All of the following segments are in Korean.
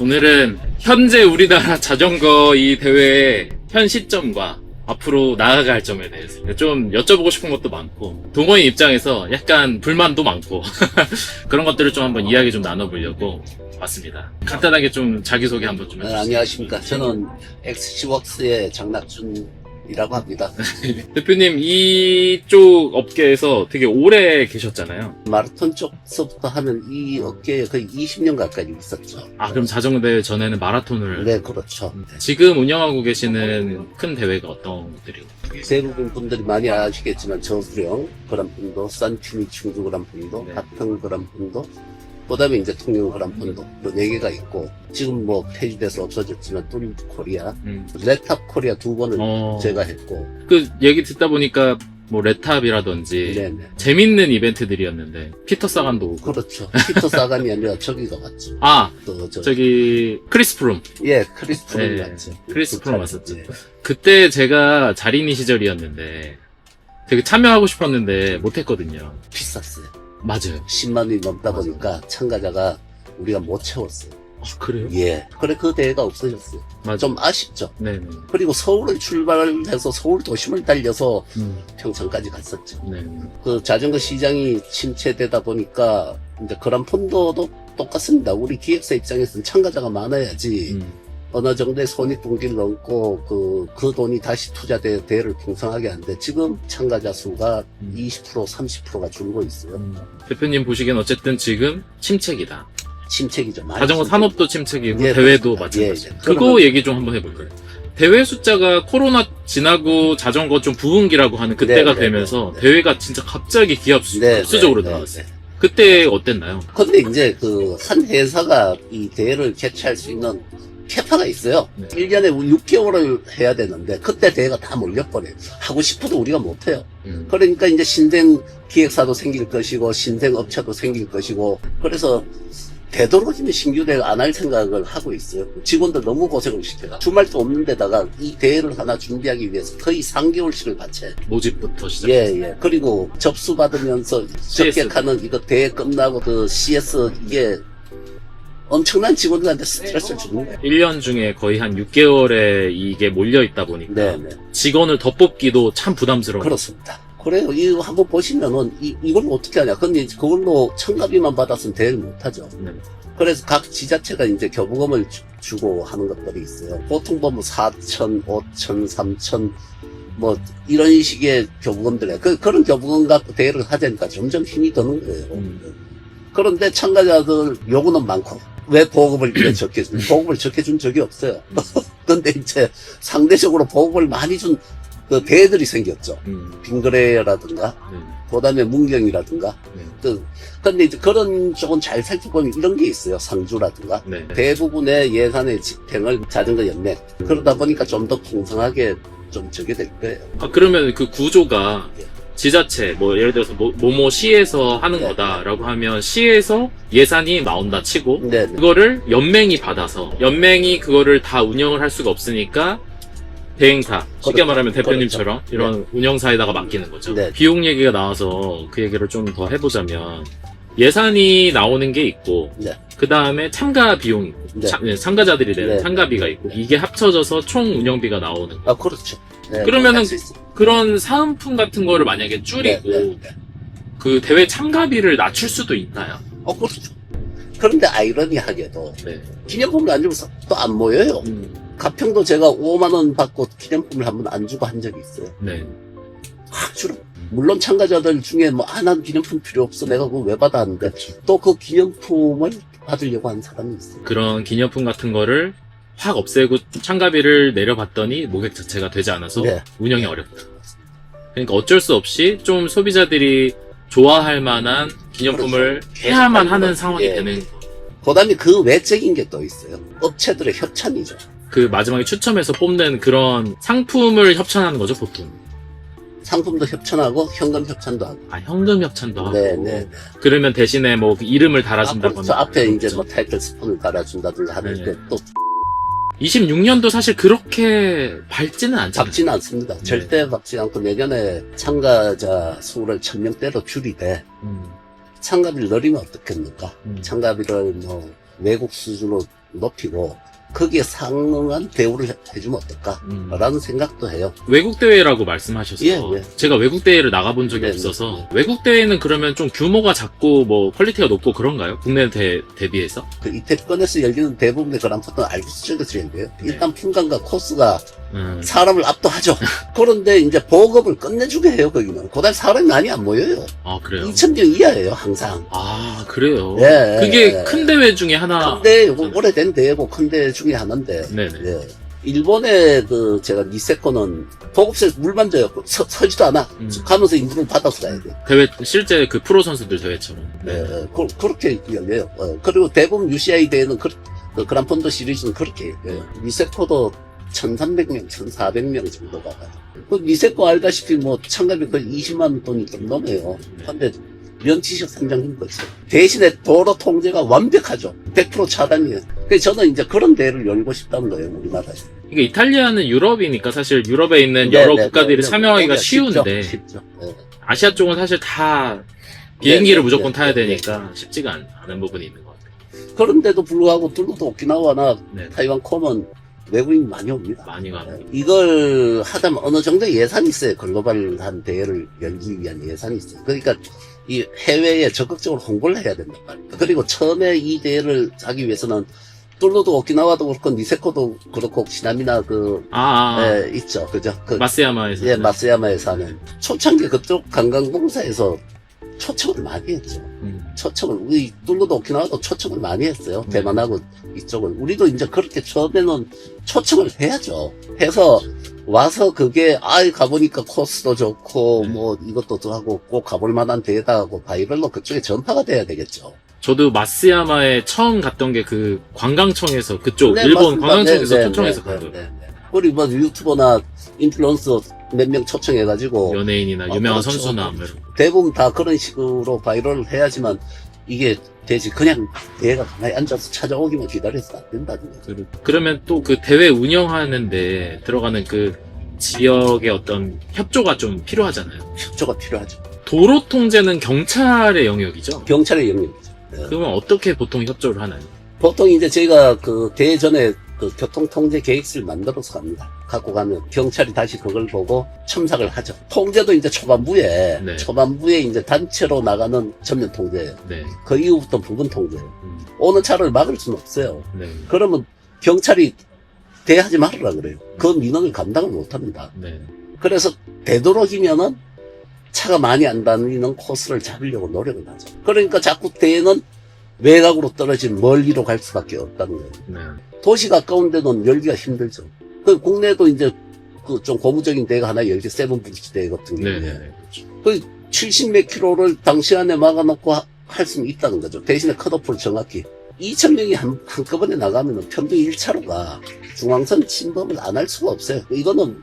오늘은 현재 우리나라 자전거 이 대회의 현 시점과 앞으로 나아갈 점에 대해서 좀 여쭤보고 싶은 것도 많고 동호인 입장에서 약간 불만도 많고 그런 것들을 좀 한번 이야기 좀 나눠보려고 왔습니다. 간단하게 좀 자기소개 한번 좀 네, 해주세요. 안녕하십니까. 저는 엑스시웍스의 장낙준 이라고 합니다. 대표님 이쪽 업계에서 되게 오래 계셨잖아요. 마라톤 쪽서부터 하면 이 업계에 거의 20년 가까이 있었죠. 아 그럼 자전거 대회 전에는 마라톤을 네, 그렇죠. 지금 운영하고 계시는 큰 대회가 어떤 것들이고? 대부분 분들이 많이 아시겠지만 저수령 그란푼도, 산큐미 충주 그란푼도, 네. 가평 그란푼도, 그다음에 이제 통영 그란푼도 네 개가 있고 지금 뭐 폐지돼서 없어졌지만 뚫 코리아, 음. 레탑 코리아 두 번을 어, 제가 했고, 그 얘기 듣다 보니까 뭐 레탑이라든지 네네. 재밌는 이벤트들이었는데 피터 사간도 오고 그렇죠. 피터 사간이 아니라 저기가 왔죠. 아 또 저, 저기 크리스 프롬 예, 크리스 프롬 네, 왔죠. 크리스 프롬 그 왔었죠. 예. 그때 제가 자린이 시절이었는데 되게 참여하고 싶었는데 못했거든요 비쌌어요. 맞아요 10만 원이 넘다 보니까 참가자가 우리가 못 채웠어요. 아 그래요? 예. 그래 그 대회가 없어졌어요. 맞아 좀 아쉽죠. 네네 그리고 서울을 출발해서 서울 도심을 달려서 음, 평창까지 갔었죠. 네. 그 자전거 시장이 침체되다 보니까 이제 그런 폰도도 똑같습니다. 우리 기획사 입장에서는 참가자가 많아야지 음, 어느 정도의 손익분기를 넘고 그, 그 돈이 다시 투자돼 대회를 풍성하게 하는데 지금 참가자 수가 음. 20% 30%가 줄고 있어요. 음. 대표님 보시기엔 어쨌든 지금 침체기다 침체기죠. 많이 자전거 침체. 산업도 침체기고 예, 대회도 그렇습니다. 마찬가지. 예, 예. 그거 그러면- 얘기 좀 한번 해볼까요? 대회 숫자가 코로나 지나고 자전거 좀 부흥기라고 하는 그때가 네, 네, 되면서 네, 네. 대회가 진짜 갑자기 기합수 네, 수적으로 네, 네, 나왔어요. 네. 그때 어땠나요? 근데 이제 그 한 회사가 이 대회를 개최할 수 있는 캐파가 있어요. 네. 1년에 6개월을 해야 되는데 그때 대회가 다 몰려버려요. 하고 싶어도 우리가 못해요. 음. 그러니까 이제 신생 기획사도 생길 것이고 신생 업체도 생길 것이고 그래서 되도록이면 신규 대회 안 할 생각을 하고 있어요. 직원들 너무 고생을 시켜요. 주말도 없는 데다가 이 대회를 하나 준비하기 위해서 거의 3개월씩을 바쳐요. 모집부터 시작. 예, 예. 그리고 접수 받으면서 CS. 접객하는 이거 대회 끝나고 그 CS 이게 엄청난 직원들한테 스트레스를 주는 거예요. 1년 중에 거의 한 6개월에 이게 몰려 있다 보니까 네, 네. 직원을 더 뽑기도 참 부담스러워. 그렇습니다. 그래요. 이거 한번 보시면은 이, 이걸 어떻게 하냐. 근데 이제 그걸로 청가비만 받았으면 대회를 못하죠. 네. 그래서 각 지자체가 이제 교부금을 주, 고 하는 것들이 있어요. 보통 보면 4천, 5천, 3천, 뭐, 이런 식의 교부금들에, 그, 그런 교부금 갖고 대회를 하자니까 점점 힘이 드는 거예요. 음. 그런데 참가자들 요구는 많고, 왜 보급을 이렇게 적게 준, 보급을 적게 준 적이 없어요. 근데 이제 상대적으로 보급을 많이 준그 대회들이 생겼죠. 음. 빙그레라든가, 네. 그 다음에 문경이라든가, 네. 그, 근데 이제 그런 쪽은 잘 살펴보면 이런 게 있어요. 상주라든가. 네. 대부분의 예산의 집행을 자전거 연맹. 그러다 보니까 좀 더 풍성하게 좀 저게 될 거예요. 아, 그러면 그 구조가 예. 지자체, 뭐, 예를 들어서 뭐, 뭐뭐 시에서 하는 네. 거다라고 하면 시에서 예산이 나온다 치고, 네, 네. 그거를 연맹이 받아서, 연맹이 그거를 다 운영을 할 수가 없으니까, 대행사, 쉽게 그렇죠. 말하면 대표님처럼 이런 운영사에다가 맡기는 거죠. 네. 비용 얘기가 나와서 그 얘기를 좀 더 해보자면, 예산이 나오는 게 있고, 네. 그 다음에 참가 있고, 네. 참- 네, 참가자들이 내는 네. 참가비가 있고, 이게 합쳐져서 총 운영비가 나오는 아, 그렇죠. 네, 그러면은. 그런 사은품 같은 거를 만약에 줄이고 네, 네, 네. 그 대회 참가비를 낮출 수도 있나요? 어, 그렇죠. 그런데 아이러니하게도 네. 기념품을 안 주면 또안 모여요. 음, 가평도 제가 5만 원 받고 기념품을 한 번 안 주고 한 적이 있어요. 네. 확 줄어. 물론 참가자들 중에 뭐, 아, 난 기념품 필요 없어. 내가 그거 왜 받아 하는데. 또 그 기념품을 받으려고 하는 사람이 있어요. 그런 기념품 같은 거를 확 없애고 참가비를 내려봤더니 모객 자체가 되지 않아서 네. 운영이 어렵다. 그러니까 어쩔 수 없이 좀 소비자들이 좋아할 만한 기념품을 그렇죠. 해야만 하는 상황이 예. 되는 그 다음에 그 외적인 게 또 있어요. 업체들의 협찬이죠. 그 마지막에 추첨해서 뽑는 그런 상품을 협찬하는 거죠 보통. 상품도 협찬하고 현금 협찬도 하고. 아 현금 협찬도 하고. 네, 네. 그러면 대신에 뭐그 이름을 아, 달아준다거나. 그렇죠. 앞에 이제 그렇죠. 뭐 타이틀 스폰을 달아준다든가 하는데 네. 또 26년도 사실 그렇게 밝지는 않잖아요. 박지는 않습니다. 네. 절대 박지 않고 내년에 참가자 수를 천명대로 줄이되 음, 참가비를 늘리면 어떻겠습니까? 음. 참가비를 뭐 외국 수준으로 높이고 거기에 상응한 대우를 해- 해주면 어떨까? 음. 라는 생각도 해요. 외국 대회라고 말씀하셔서 예, 예. 제가 외국 대회를 나가본 적이 네, 없어서 네, 외국 대회는 그러면 좀 규모가 작고 뭐 퀄리티가 높고 그런가요? 국내 대 대비해서? 그 이태권에서 열리는 대부분의 그랑프는 알프스적인 트렌드예요. 일단 풍광과 코스가 음. 사람을 압도하죠. 그런데 이제 보급을 끝내주게 해요, 거기는. 그다음 사람이 많이 안 모여요. 아 그래요? 2,000명 이하예요, 항상. 아 그래요? 예, 그게 예, 큰 대회 중에 하나. 근데 이거 오래된 대회고 큰 대회 중에 하나인데. 네네. 예. 일본의 그 제가 니세코는 보급소에서 물 만져요. 서, 서지도 않아. 음. 가면서 인물을 받아서 가야 돼. 대회 실제 그 프로 선수들 대회처럼. 예, 네. 예. 그, 그렇게 열려요. 어, 그리고 대부분 UCI 대회는 그, 그 그란폰도 시리즈는 그렇게 열려요. 니세코도 1,300명, 1,400명 정도가 가요. 그 니세코 알다시피 뭐 참가비 거의 20만 돈이 좀 넘어요. 네. 근데 면치식 상장인 거죠. 대신에 도로 통제가 완벽하죠. 100% 차단이에요. 그래서 저는 이제 그런 대회를 열고 싶다는 거예요, 우리나라에. 이게 이탈리아는 유럽이니까 사실 유럽에 있는 네, 여러 네, 국가들이 네, 참여하기가 네, 쉬운데 쉽죠. 쉽죠. 예. 아시아 쪽은 사실 다 비행기를 네, 네, 무조건 네, 타야 네, 되니까 쉽지가 않, 은 부분이 있는 것 같아요. 그런데도 불구하고 뚫루도 오키나와나 네. 타이완 콤은 외국인 많이 옵니다. 많이 가는. 이걸 하다면 어느 정도 예산이 있어요. 글로벌한 대회를 열기 위한 예산이 있어요. 그러니까 이 해외에 적극적으로 홍보를 해야 된단 말이에요. 그리고 처음에 이 대회를 하기 위해서는 뚫루도 오키나와도 그렇고 니세코도 그렇고 시나미나 그 아, 아, 아. 에, 있죠. 그죠? 그, 마스야마에서. 예, 마스야마에서 하는 초창기 그쪽 관광공사에서 초청을 많이 했죠. 음. 초청을 우리 뚫루도 오키나와도 초청을 많이 했어요. 네. 대만하고 이쪽을 우리도 이제 그렇게 처음에는 초청을 해야죠. 해서 와서 그게 아이 가보니까 코스도 좋고 네. 뭐 이것도 또 하고 꼭 가볼 만한 데다 하고 바이블로 그쪽에 전파가 돼야 되겠죠. 저도 마스야마에 처음 갔던 게 그 관광청에서 그쪽 네, 일본 맞습니다. 관광청에서 네, 네, 초청해서 네, 간 네, 거예요. 네, 네. 우리 뭐 유튜버나 인플루언서 몇 명 초청해가지고 연예인이나 아, 유명한 그렇죠. 선수나 뭐 이런 거. 대부분 다 그런 식으로 바이럴을 해야지만 이게 되지 그냥 내가 가만히 앉아서 찾아오기만 기다려서 안 된다는 거죠. 그- 그러면 또 그 대회 운영하는데 들어가는 그 지역의 어떤 협조가 좀 필요하잖아요. 협조가 필요하죠. 도로 통제는 경찰의 영역이죠. 경찰의 영역이죠. 네. 그러면 어떻게 보통 협조를 하나요? 보통 이제 저희가 그 대회 전에 그 교통통제 계획서를 만들어서 갑니다. 갖고 가면 경찰이 다시 그걸 보고 첨삭을 하죠. 통제도 이제 초반부에 네. 초반부에 이제 단체로 나가는 전면 통제예요. 네. 그 이후부터 부분 통제예요. 음, 오는 차를 막을 수는 없어요. 네. 그러면 경찰이 대하지 말으라 그래요. 그 민원을 감당을 못 합니다. 네. 그래서 되도록이면은 차가 많이 안 다니는 코스를 잡으려고 노력을 하죠. 그러니까 자꾸 대회는 외곽으로 떨어진 멀리로 갈 수밖에 없다는 거예요. 네. 도시 가까운 데는 열기가 힘들죠. 그 국내도 이제 그 좀 고무적인 대회가 하나 열기 세븐 브릿지 대회 같은 네. 경우에 네. 그렇죠. 70몇 킬로를 당시 안에 막아놓고 하- 할 수는 있다는 거죠. 대신에 컷오프를 정확히 2,000명이 한, 한꺼번에 나가면 편도 1차로가 중앙선 침범을 안 할 수가 없어요. 이거는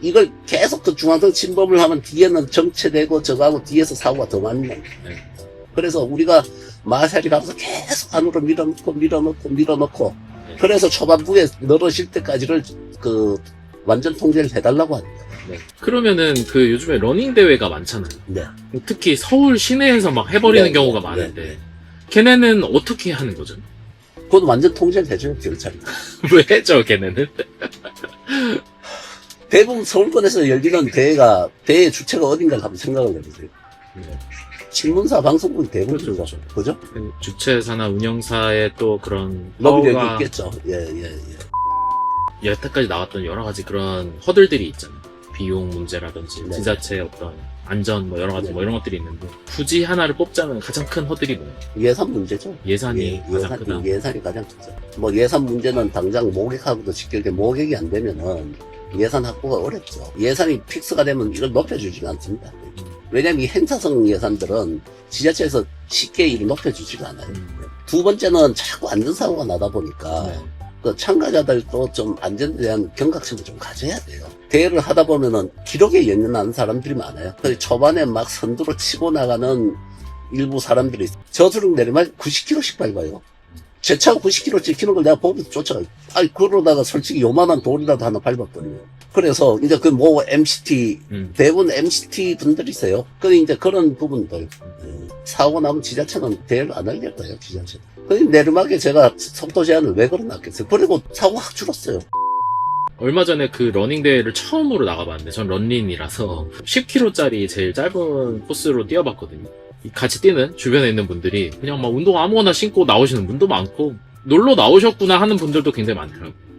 이걸 계속 그 중앙선 침범을 하면 뒤에는 정체되고 저거하고 뒤에서 사고가 더 많이 나요. 네. 그래서 우리가 마샬이 가면서 계속 안으로 밀어넣고 밀어넣고 밀어넣고 네. 그래서 초반부에 늘어질 때까지를 그 완전 통제를 해달라고 합니다. 네. 그러면은 그 요즘에 러닝 대회가 많잖아요. 네. 특히 서울 시내에서 막 해버리는 네, 경우가 네, 많은데 네. 걔네는 어떻게 하는 거죠? 그건 완전 통제를 해줘요, 경찰이. 왜 해죠, 걔네는? 대부분 서울권에서 열리는 대회가, 대회 주체가 어딘가 한번 생각을 해보세요. 네. 신문사, 방송국이 대부분이죠. 그렇죠, 그죠? 그 주최사나 운영사의 또 그런 러비력이 허가, 있겠죠. 예, 예, 예. 여태까지 나왔던 여러 가지 그런 허들들이 있잖아요. 비용 문제라든지 네. 지자체의 어떤 안전 뭐 여러 가지 네. 뭐 이런 것들이 있는데 굳이 하나를 뽑자면 가장 큰 허들이 뭐예요? 예산 문제죠. 예산이 예, 가장 예산, 크다. 예산이 가장 크죠. 뭐 예산 문제는 당장 모객하고도 직결돼 모객이 안 되면은 예산 확보가 어렵죠. 예산이 픽스가 되면 이걸 높여주지가 않습니다. 왜냐면 이 행사성 예산들은 지자체에서 쉽게 이를 높여주지가 않아요. 음. 두 번째는 자꾸 안전사고가 나다 보니까 네. 그 참가자들도 좀 안전에 대한 경각심을 좀 가져야 돼요. 대회를 하다 보면은 기록에 연연하는 사람들이 많아요. 그래서 초반에 막 선두로 치고 나가는 일부 사람들이 저수륙 내리면 90km씩 밟아요. 제 차가 90km 찍히는 걸 내가 보면서 쫓아가요. 아니, 그러다가 솔직히 요만한 돌이라도 하나 밟았거든요. 그래서 이제 그뭐 MCT, 음. 대부분 MCT 분들이세요. 그 이제 그런 부분들. 예. 사고 나면 지자체는 대회를 안 하려고 해요, 지자체는. 그 내리막에 제가 속도 제한을 왜 걸어놨겠어요? 그리고 사고 확 줄었어요. 얼마 전에 그 러닝 대회를 처음으로 나가봤는데 전 런린이라서 10km짜리 제일 짧은 코스로 뛰어봤거든요. 이 같이 뛰는 주변에 있는 분들이 그냥 막 운동 아무거나 신고 나오시는 분도 많고 놀러 나오셨구나 하는 분들도 굉장히 많더라고요.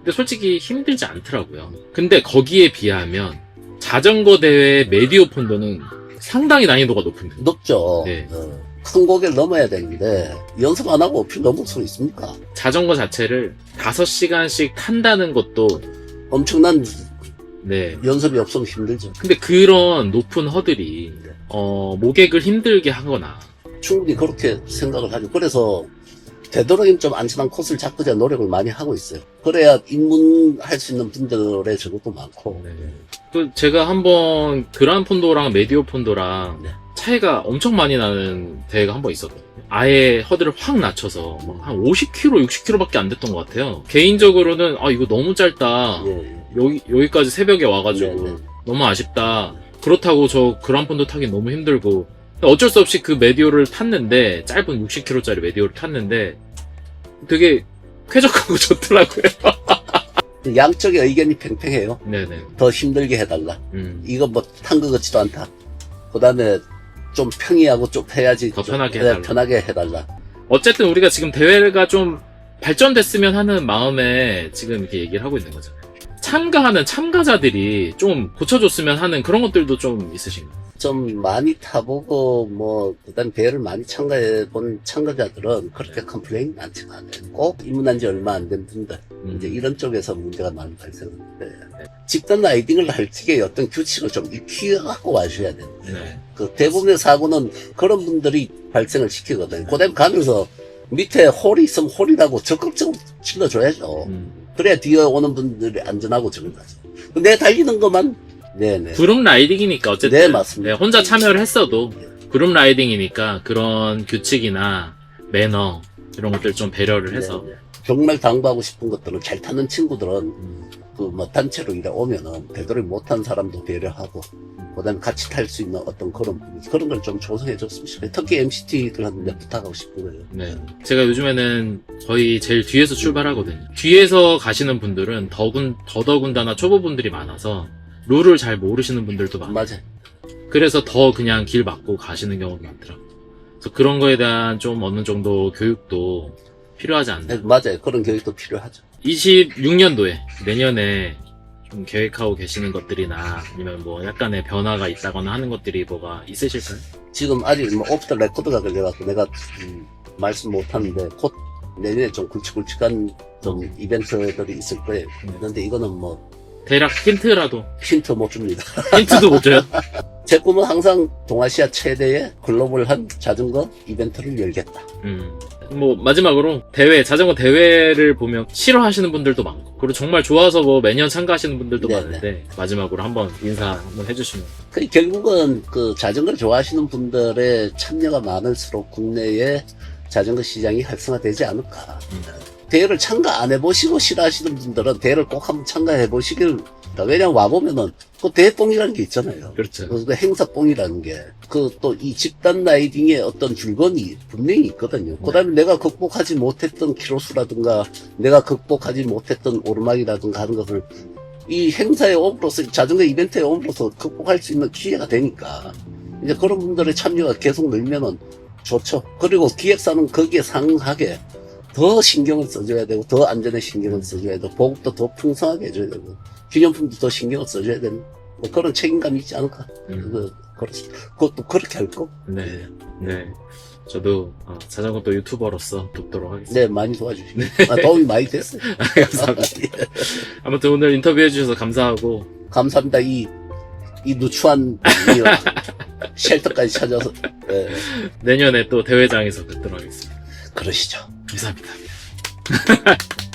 근데 솔직히 힘들지 않더라고요. 근데 거기에 비하면 자전거 대회 메디오 폰도는 상당히 난이도가 높은데 높죠. 네. 어, 큰 고개를 넘어야 되는데 연습 안 하고 어필 넘을 수 있습니까? 자전거 자체를 5시간씩 탄다는 것도 엄청난 네 연습이 없으면 힘들죠. 근데 그런 높은 허들이 어, 모객을 힘들게 하거나 충분히 그렇게 생각을 하죠. 그래서 되도록이면 좀 안전한 코스를 잡고 제가 노력을 많이 하고 있어요. 그래야 입문할 수 있는 분들의 적응도 많고. 네. 그 제가 한번 그란 폰도랑 메디오 폰도랑 네. 차이가 엄청 많이 나는 대회가 한 번 있었거든요. 아예 허들을 확 낮춰서 막한 50km, 60km밖에 안 됐던 것 같아요. 개인적으로는 아 이거 너무 짧다. 예, 예. 여기 여기까지 새벽에 와가지고 네, 네. 너무 아쉽다. 그렇다고 저 그란 폰도 타기 너무 힘들고 어쩔 수 없이 그 메디오를 탔는데 짧은 60km짜리 메디오를 탔는데 되게 쾌적하고 좋더라고요. 양쪽의 의견이 팽팽해요. 네네. 더 힘들게 해달라. 음. 이거 뭐탄것 같지도 않다. 그 다음에 좀 평이하고 좀 해야지. 더 좀, 편하게 네, 해달라. 편하게 해달라. 어쨌든 우리가 지금 대회가 좀 발전됐으면 하는 마음에 지금 이렇게 얘기를 하고 있는 거잖아요. 참가하는 참가자들이 좀 고쳐줬으면 하는 그런 것들도 좀 있으신가요? 좀 많이 타보고 뭐 그다음 대회를 많이 참가해 본 참가자들은 그렇게 컴플레인 많지가 않아요. 꼭 입문한 지 얼마 안 된 분들 음. 이제 이런 쪽에서 문제가 많이 발생하는데 집단 라이딩을 할 적에 어떤 규칙을 좀 익혀갖고 와셔야 되는데 네. 그 대부분의 사고는 그런 분들이 발생을 시키거든요. 그다음 가면서 밑에 홀이 있으면 홀이라고 적극적으로 질러줘야죠. 음. 그래야 뒤에 오는 분들이 안전하고 저런 거죠. 내 달리는 것만 네네. 그룹 라이딩이니까 어쨌든 네, 맞습니다. 네, 혼자 참여를 했어도 그룹 라이딩이니까 그런 규칙이나 매너 이런 것들 좀 배려를 해서 네, 네. 정말 당부하고 싶은 것들은 잘 타는 친구들은 음. 그 뭐 단체로 이래 오면은 되도록 못한 사람도 배려하고 그다음에 같이 탈 수 있는 어떤 그런 그런 걸 좀 조성해 줬으면 싶어요. 특히 MCT들한테 부탁하고 싶은 거예요. 네. 제가 요즘에는 거의 제일 뒤에서 출발하거든요. 뒤에서 가시는 분들은 더군, 더더군다나 초보분들이 많아서 룰을 잘 모르시는 분들도 많아요. 맞아요. 그래서 더 그냥 길 막고 가시는 경우도 많더라고요. 그래서 그런 거에 대한 좀 어느 정도 교육도 필요하지 않나. 네, 맞아요. 그런 교육도 필요하죠. 26년도에 내년에 좀 계획하고 계시는 것들이나 아니면 뭐 약간의 변화가 있다거나 하는 것들이 뭐가 있으실까요? 지금 아직 뭐 오프 더 레코드가 걸려갖고 내가 음, 말씀 못하는데 곧 내년에 좀 굵직굵직한 좀 이벤트들이 있을 거예요. 네. 그런데 이거는 뭐 대략 힌트라도 힌트 못 줍니다. 힌트도 못 줘요? 제 꿈은 항상 동아시아 최대의 글로벌한 자전거 이벤트를 열겠다. 음. 뭐 마지막으로 대회 자전거 대회를 보면 싫어하시는 분들도 많고 그리고 정말 좋아서 뭐 매년 참가하시는 분들도 네네. 많은데 마지막으로 한번 인사 한번 해주시면 그 결국은 그 자전거를 좋아하시는 분들의 참여가 많을수록 국내의 자전거 시장이 활성화되지 않을까. 음. 대회를 참가 안 해보시고 싫어하시는 분들은 대회를 꼭 한번 참가해 보시길. 왜냐면 와보면은 그 대회뽕이라는 게 있잖아요. 그렇죠. 그 행사뽕이라는 게. 그 또 이 집단 라이딩의 어떤 줄건이 분명히 있거든요. 그 다음에 내가 극복하지 못했던 키로수라든가 내가 극복하지 못했던 오르막이라든가 하는 것을 이 행사에 옴으로써 자전거 이벤트에 옴으로써 극복할 수 있는 기회가 되니까 이제 그런 분들의 참여가 계속 늘면은 좋죠. 그리고 기획사는 거기에 상하게 더 신경을 써줘야 되고 더 안전에 신경을 써줘야 되고 보급도 더 풍성하게 해줘야 되고 기념품도 더 신경을 써줘야 되는 뭐 그런 책임감이 있지 않을까. 음. 그. 그것도 그렇게 할 거. 네. 네. 저도 어, 자전거 또 유튜버로서 돕도록 하겠습니다. 네, 많이 도와주시고. 아, 도움이 많이 됐어요. 감사합니다. 아무튼 오늘 인터뷰 해 주셔서 감사하고 감사합니다. 이, 이 누추한 이 쉘터까지 찾아서. 예, 내년에 또 대회장에서 뵙도록 하겠습니다. 그러시죠. 감사합니다.